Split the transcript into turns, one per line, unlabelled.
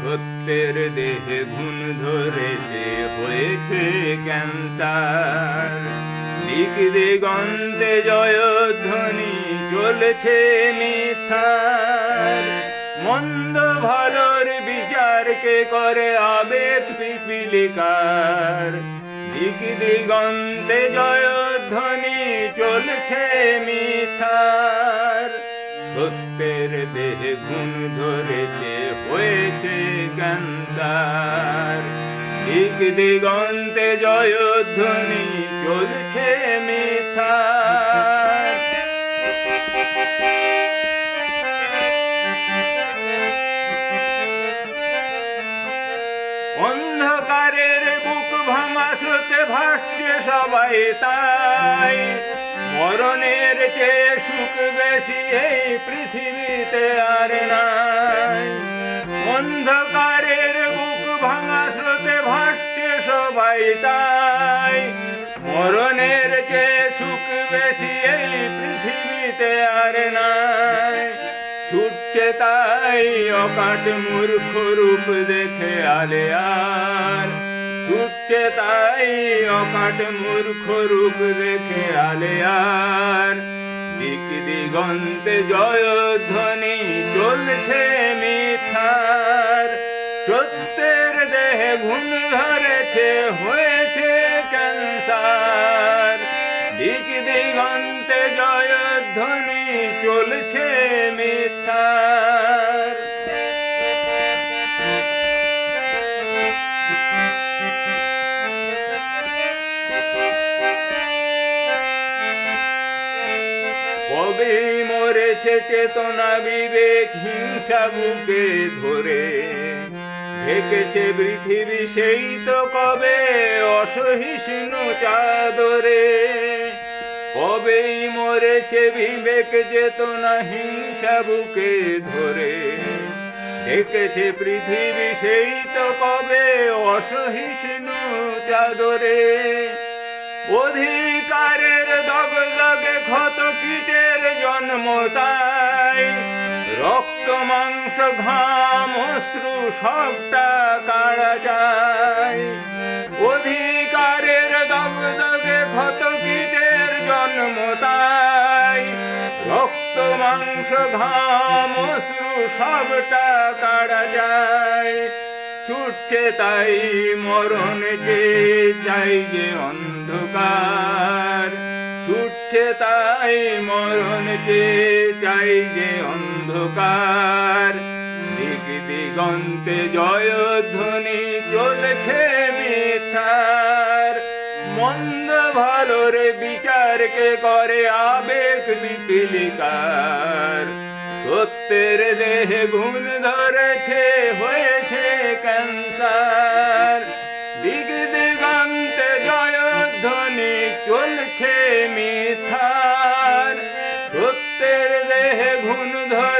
সত্যের দেহে ঘুণ ধরেছে, হয়েছে ক্যান্সার। দিক দিগন্তে জয়ধ্বনি চলেছে মিথ্যার। মন্দ ভালোর বিচারকে করে আবেগ পিপিলিকার। দিক দিগন্তে জয়ধ্বনি চলছে মিথ্যার। সত্যের দেহে গুণ ধরেছে, হয়েছে ক্যান্সার। দিক দিগন্তে জয়ধ্বনি চলছে মিথ্যার অন্ধকারের বুক ভাঙা স্রোতে ভাসছে সবাই তাই। মরণের চেয়ে সুখ বেশি এই পৃথিবীতে আর নাই। অন্ধকারের বুক ভাঙা স্রোতে ভাসছে সবাই তাই। মরণের চেয়ে সুখ বেশি এই পৃথিবীতে আর নাই। ছুটছে তাই অকাট মূর্খ রূপ দেখে আলে আর ছুটছে তাই অকাট মূর্খ রূপ দেখে আলে আর দিক দিগন্তে জয়ধ্বনি চলছে মিথ্যার সত্যের দেহে ঘুম ধরেছে, হয়েছে ক্যান্সার। দিক দিগন্তে জয়ধ্বনি চলছে কবে মরেছে চেতনা বিবেক হিংসা বুকে ধরে? ঢেকেছে পৃথিবী সেই তো কবে অসহিষ্ণু চাদরে? কবেই মরেছে বিবেক চেতনা হিংসা বুকে ধরে? ঢেকেছে পৃথিবী সেই তো কবে অসহিষ্ণু চাদরে? অধিকারের দগদগে ক্ষত কীটের জন্ম তাই রক্ত, মাংস, ঘাম, অশ্রু সবটা কাড়া যায়। অধিকারের দগদগে ক্ষত কীটের জন্ম তাই রক্ত, মাংস, ঘাম, অশ্রু সবটা কাড়া যায়। ছুটছে তাই মরণ যে চাই যে অন্ধকার। ছুটছে তাই মরণ চাই যে অন্ধকার। দিক দিগন্তে জয়ধ্বনি চলছে মিথ্যার মন্দ ভালোর বিচারকে করে আবেগ পিপিলিকার সত্যের দেহে গুণ ধরেছে, হয়েছে ক্যান্সার। চলছে মিথার সত্যের দেহে ঘুণ ধর